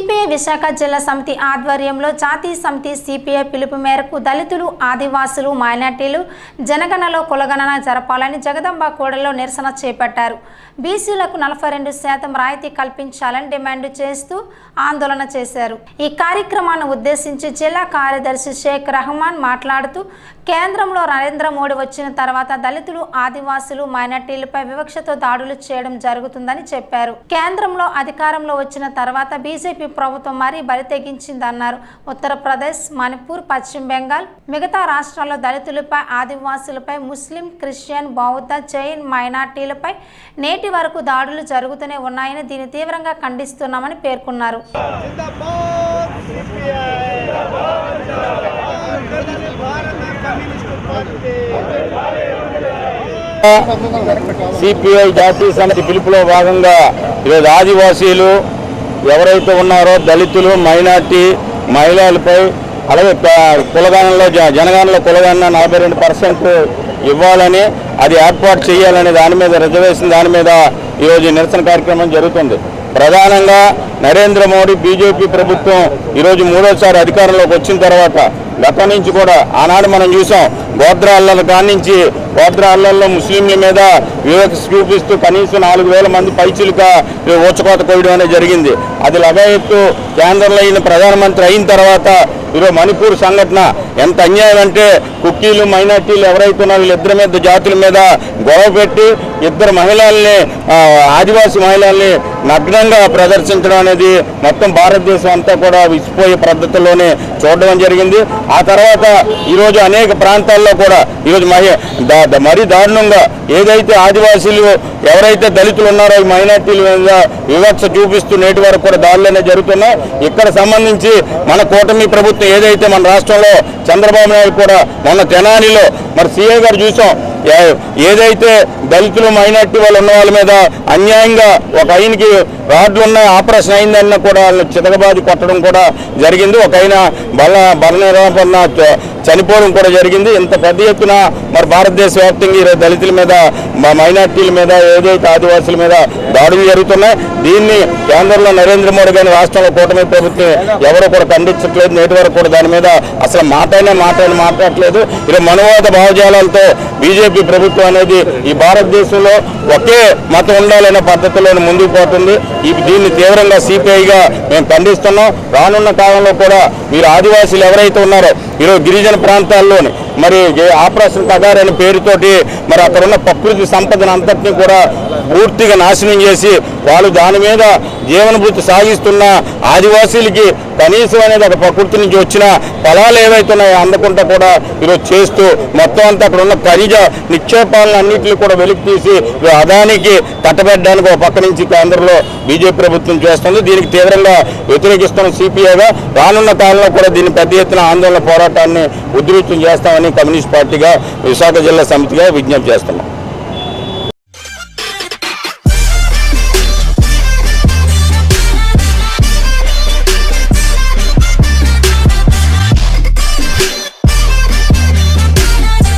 విశాఖ జిల్లా సమితి ఆధ్వర్యంలో జాతీయ సమితి సిపిఐ పిలుపు మేరకు దళితులు ఆదివాసులు మైనార్టీలు జనగణలో కులగణన జరపాలని జగదంబ కూడలో నిరసన చేపట్టారు. బీసీలకు నలభై రెండు శాతం రాయితీ కల్పించాలని డిమాండ్ చేస్తూ ఆందోళన చేశారు. ఈ కార్యక్రమాన్ని ఉద్దేశించి జిల్లా కార్యదర్శి షేక్ రహమాన్ మాట్లాడుతూ కేంద్రంలో నరేంద్ర మోడీ వచ్చిన తర్వాత దళితులు ఆదివాసులు మైనార్టీలపై వివక్షతో దాడులు చేయడం జరుగుతుందని చెప్పారు. కేంద్రంలో అధికారంలో వచ్చిన తర్వాత బీజేపీ బీజేపీ ప్రభుత్వం మరీ బలి తెగించిందన్నారు. ఉత్తరప్రదేశ్ మణిపూర్ పశ్చిమ బెంగాల్ మిగతా రాష్ట్రాల్లో దళితులపై ఆదివాసులపై ముస్లిం క్రిస్టియన్ బౌద్ధ జైన్ మైనార్టీలపై నేటి వరకు దాడులు జరుగుతూనే ఉన్నాయని దీన్ని తీవ్రంగా ఖండిస్తున్నామని పేర్కొన్నారు. సిపిఐ జాతీయ సమితి పిలుపులో భాగంగా ఈరోజు ఆదివాసీలు ఎవరైతే ఉన్నారో దళితులు మైనార్టీ మహిళలపై అలాగే కులగానంలో జ- జనగానంలో కులగాన నలభై రెండు పర్సెంట్ ఇవ్వాలని అది ఏర్పాటు చేయాలనే దాని మీద రిజర్వేషన్ దాని మీద ఈరోజు నిరసన కార్యక్రమం జరుగుతుంది. ప్రధానంగా నరేంద్ర మోడీ బీజేపీ ప్రభుత్వం ఈరోజు మూడోసారి అధికారంలోకి వచ్చిన తర్వాత గత నుంచి కూడా ఆనాడు మనం చూసాం గోద్రా అల్లల కానించి గోత్ర అల్లల్లో ముస్లింల మీద వివక్ష చూపిస్తూ కనీసం నాలుగు వేల మంది పైచిలుక ఊచకోత కోయడం అనేది జరిగింది. అది లగాయత్తు కేంద్రంలో అయిన ప్రధానమంత్రి అయిన తర్వాత ఈరోజు మణిపూర్ సంఘటన. ఎంత అన్యాయం అంటే కుక్కీలు మైనార్టీలు ఎవరైతే ఉన్నారో ఇద్దరి మీద జాతుల మీద గొడవ పెట్టి ఇద్దరు మహిళల్ని ఆదివాసీ మహిళల్ని నగ్నంగా ప్రదర్శించడం అనేది మొత్తం భారతదేశం అంతా కూడా విసిపోయే పద్ధతిలోనే చూడడం జరిగింది. ఆ తర్వాత ఈరోజు అనేక ప్రాంతాల్లో కూడా ఈరోజు మహి మరీ దారుణంగా ఏదైతే ఆదివాసీలు ఎవరైతే దళితులు ఉన్నారో ఈ మైనార్టీల మీద వివక్ష చూపిస్తూ నేటి వరకు కూడా దారులనే జరుగుతున్నాయి. ఇక్కడ సంబంధించి మన కూటమి ప్రభుత్వం ఏదైతే మన రాష్ట్రంలో చంద్రబాబు నాయుడు కూడా మొన్న తెనాలిలో మరి సీఏ గారు చూసాం ఏదైతే దళితులు మైనార్టీ వాళ్ళు ఉన్న వాళ్ళ మీద అన్యాయంగా ఒక ఆయనకి రాడ్లు ఉన్న ఆపరేషన్ అయిందన్న కూడా చితకబాది కొట్టడం కూడా జరిగింది. ఒక ఆయన బల బలనిరాపన్న చనిపోవడం కూడా జరిగింది. ఇంత పెద్ద ఎత్తున మరి భారతదేశ వ్యాప్తంగా ఈరోజు దళితుల మీద మైనార్టీల మీద ఏదైతే ఆదివాసుల మీద దాడులు జరుగుతున్నాయి దీన్ని కేంద్రంలో నరేంద్ర మోడీ కానీ రాష్ట్రంలో కూటమి ప్రభుత్వం ఎవరు కూడా ఖండించట్లేదు. నేటి వరకు కూడా దాని మీద అసలు మాటైనా మాటైనా మాట్లాడట్లేదు. ఈరోజు మనవాద భావజాలాలతో బీజేపీ ప్రభుత్వం అనేది ఈ భారతదేశంలో ఒకే మతం ఉండాలనే పద్ధతిలో ముందుకు పోతుంది. దీన్ని తీవ్రంగా సిపిఐగా మేము ఖండిస్తున్నాం. రానున్న కాలంలో కూడా మీరు ఆదివాసీలు ఎవరైతే ఉన్నారో ఈరోజు గిరిజన ప్రాంతాల్లోని మరి ఆపరేషన్ కగార్ అనే పేరుతోటి మరి అక్కడ ఉన్న ప్రకృతి సంపదను అంతటినీ కూడా పూర్తిగా నాశనం చేసి వాళ్ళు దాని మీద జీవనభూతి సాగిస్తున్న ఆదివాసీలకి కనీసం అనేది ఒక ప్రకృతి నుంచి వచ్చిన ఫలాలు ఏవైతే ఉన్నాయో అందకుండా కూడా ఈరోజు చేస్తూ మొత్తం అంతా అక్కడ ఉన్న ఖనిజ నిక్షేపాలను అన్నింటినీ కూడా వెలికి తీసి ఈ అదానికి కట్టబెట్టడానికి ఒక పక్క నుంచి కేంద్రంలో బీజేపీ ప్రభుత్వం చేస్తుంది. దీనికి తీవ్రంగా వ్యతిరేకిస్తున్న సిపిఐగా రానున్న కాలంలో కూడా దీన్ని పెద్ద ఎత్తున ఆందోళన పోరాటాన్ని ఉధృతం చేస్తామని కమ్యూనిస్ట్ పార్టీగా విశాఖ జిల్లా సమితిగా విజ్ఞప్తి చేస్తున్నాం.